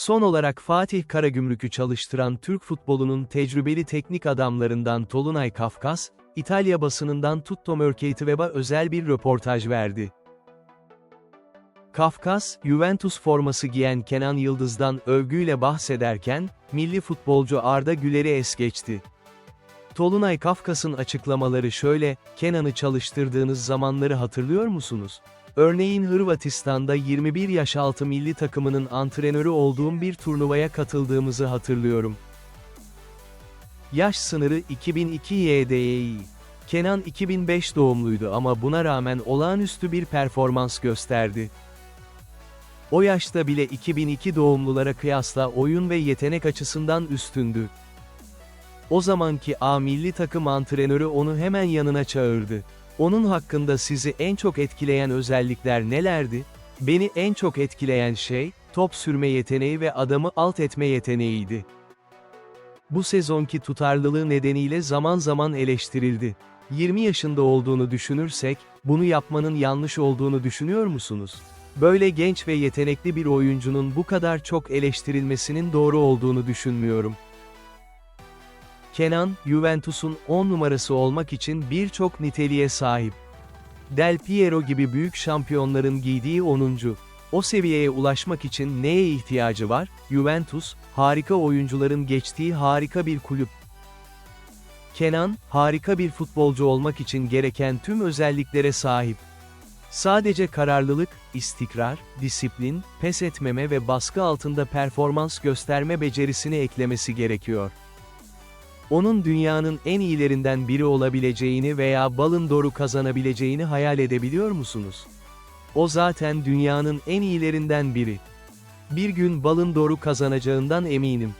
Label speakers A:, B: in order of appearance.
A: Son olarak Fatih Karagümrük'ü çalıştıran Türk futbolunun tecrübeli teknik adamlarından Tolunay Kafkas, İtalya basınından Tutto Mercato özel bir röportaj verdi. Kafkas, Juventus forması giyen Kenan Yıldız'dan övgüyle bahsederken, milli futbolcu Arda Güler'i es geçti. Tolunay Kafkas'ın açıklamaları şöyle, Kenan'ı çalıştırdığınız zamanları hatırlıyor musunuz? Örneğin Hırvatistan'da 21 yaş altı milli takımının antrenörü olduğum bir turnuvaya katıldığımızı hatırlıyorum. Yaş sınırı 2002 YDY. Kenan 2005 doğumluydu ama buna rağmen olağanüstü bir performans gösterdi. O yaşta bile 2002 doğumlulara kıyasla oyun ve yetenek açısından üstündü. O zamanki A milli takım antrenörü onu hemen yanına çağırdı. Onun hakkında sizi en çok etkileyen özellikler nelerdi? Beni en çok etkileyen şey, top sürme yeteneği ve adamı alt etme yeteneğiydi. Bu sezonki tutarlılığı nedeniyle zaman zaman eleştirildi. 20 yaşında olduğunu düşünürsek, bunu yapmanın yanlış olduğunu düşünüyor musunuz? Böyle genç ve yetenekli bir oyuncunun bu kadar çok eleştirilmesinin doğru olduğunu düşünmüyorum. Kenan, Juventus'un 10 numarası olmak için birçok niteliğe sahip. Del Piero gibi büyük şampiyonların giydiği 10. O seviyeye ulaşmak için neye ihtiyacı var? Juventus, harika oyuncuların geçtiği harika bir kulüp. Kenan, harika bir futbolcu olmak için gereken tüm özelliklere sahip. Sadece kararlılık, istikrar, disiplin, pes etmeme ve baskı altında performans gösterme becerisini eklemesi gerekiyor. Onun dünyanın en iyilerinden biri olabileceğini veya Ballon d'Or'u kazanabileceğini hayal edebiliyor musunuz? O zaten dünyanın en iyilerinden biri. Bir gün Ballon d'Or'u kazanacağından eminim.